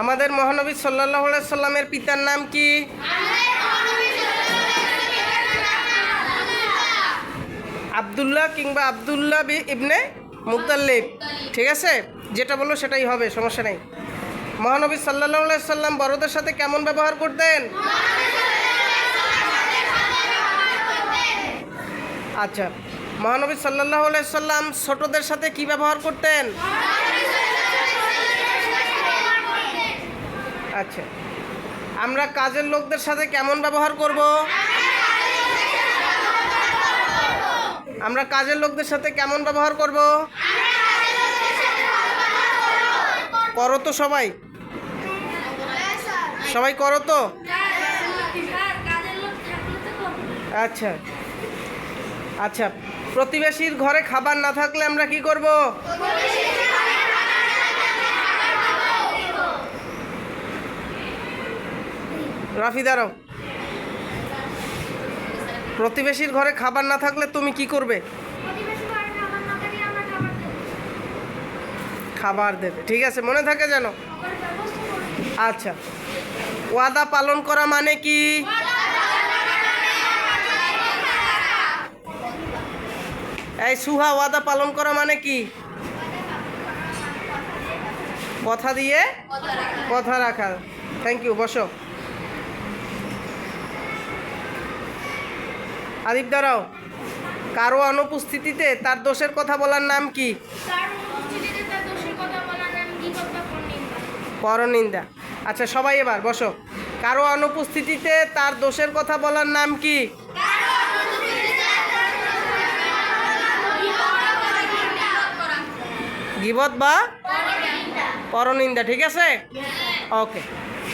আমাদের মহানবী সাল্লাহ সাল্লামের পিতার নাম কি? আবদুল্লাহ কিংবা আবদুল্লাহ ইবনে মুতাল্লিব। ঠিক আছে? যেটা বলল সেটাই হবে, সমস্যা নেই। মহানবী সাল্লাহ সাল্লাম বড়দের সাথে কেমন ব্যবহার করতেন? আচ্ছা মহানবী সাল্লাহ সাল্লাম ছোটদের সাথে কি ব্যবহার করতেন? আচ্ছা। আমরা কাজের লোকদের সাথে কেমন ব্যবহার করব? আমরা কাজের লোকদের সাথে কেমন ব্যবহার করব? করো তো সবাই। সবাই করো তো? আচ্ছা। আচ্ছা প্রতিবেশীর ঘরে খাবার না থাকলে আমরা কি করব? রাফি দাঁড়াও। প্রতিবেশীর ঘরে খাবার না থাকলে তুমি কি করবে? খাবার দেবে। ঠিক আছে মনে থাকে যেন? আচ্ছা। ওয়াদা পালন করা মানে কি? এই সুহা ওয়াদা পালন করা মানে কি? কথা দিয়ে? কথা রাখা। থ্যাংক ইউ বসো। আদিপ দাঁড়াও। কারও অনুপস্থিতিতে তার দোষের কথা বলার নাম কি? পরনিন্দা? আচ্ছা সবাই এবার বসো। কারও অনুপস্থিতিতে তার দোষের কথা বলার নাম কি? গিবত বা পরনিন্দা। ঠিক আছে? ওকে